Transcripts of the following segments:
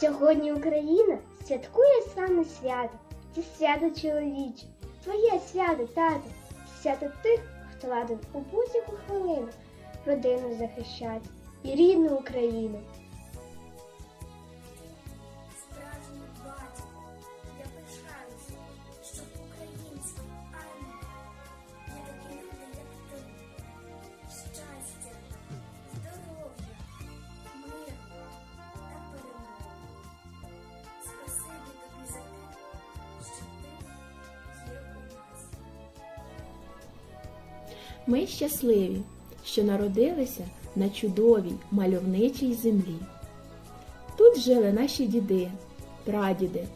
Сьогодні Україна святкує саме свято. Це свято чоловіче, твоє свято, тато, свято тих, хто ладен у будь-яку хвилину родину захищати і рідну Україну. Ми щасливі, що народилися на чудовій мальовничій землі. Тут жили наші діди, прадіди,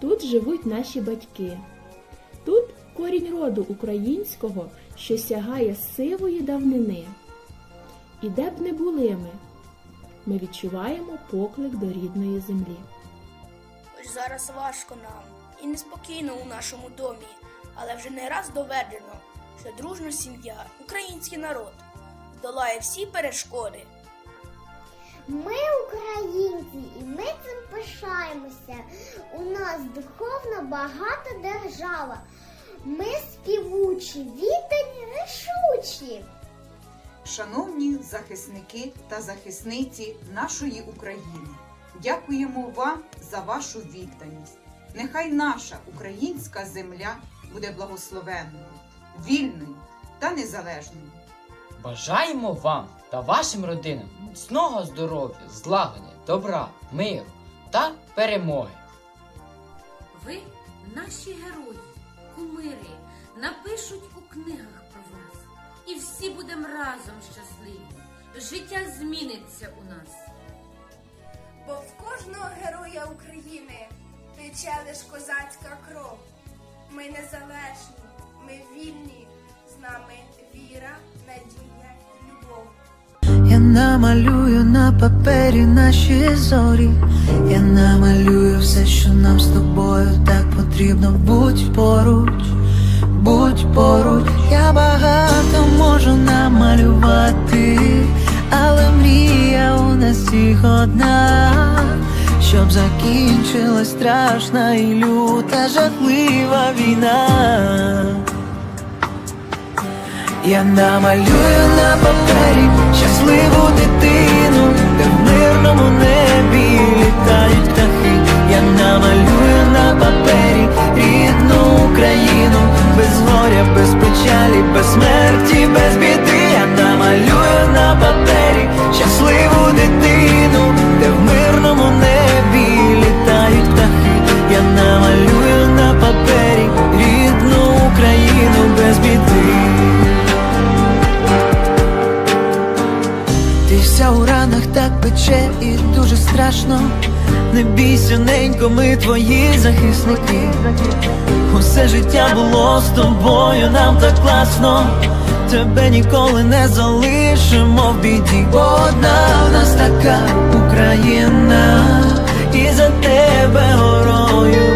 тут живуть наші батьки. Тут корінь роду українського, що сягає сивої давнини. І де б не були ми, ми відчуваємо поклик до рідної землі. Хоч зараз важко нам і неспокійно у нашому домі, але вже не раз доведено, що дружна сім'я, український народ долає всі перешкоди. Ми українці, і ми цим пишаємося. У нас духовно багата держава. Ми співучі, віддані, рішучі. Шановні захисники та захисниці нашої України, дякуємо вам за вашу відданість. Нехай наша українська земля буде благословенною, вільною та незалежною. Бажаємо вам та вашим родинам міцного здоров'я, злагоди, добра, миру та перемоги. Ви наші герої, кумири, напишуть у книгах про вас. І всі будемо разом щасливі. Життя зміниться у нас. Бо в кожного героя України тече лиш козацька кров. Ми незалежні, ми вільні, з нами віра, надія, любов. Я намалюю на папері наші зорі. Я намалюю все, що нам з тобою так потрібно. Будь поруч, будь поруч. Я багато можу намалювати, але мрія у нас всіх одна. Щоб закінчилась страшна і люта жахлива війна. Я намалюю на папері щасливу дитину, де в мирному пече і дуже страшно. Не бійся, ненько, ми твої захисники. Усе життя було з тобою, нам так класно. Тебе ніколи не залишимо в біді. Одна в нас така Україна, і за тебе горою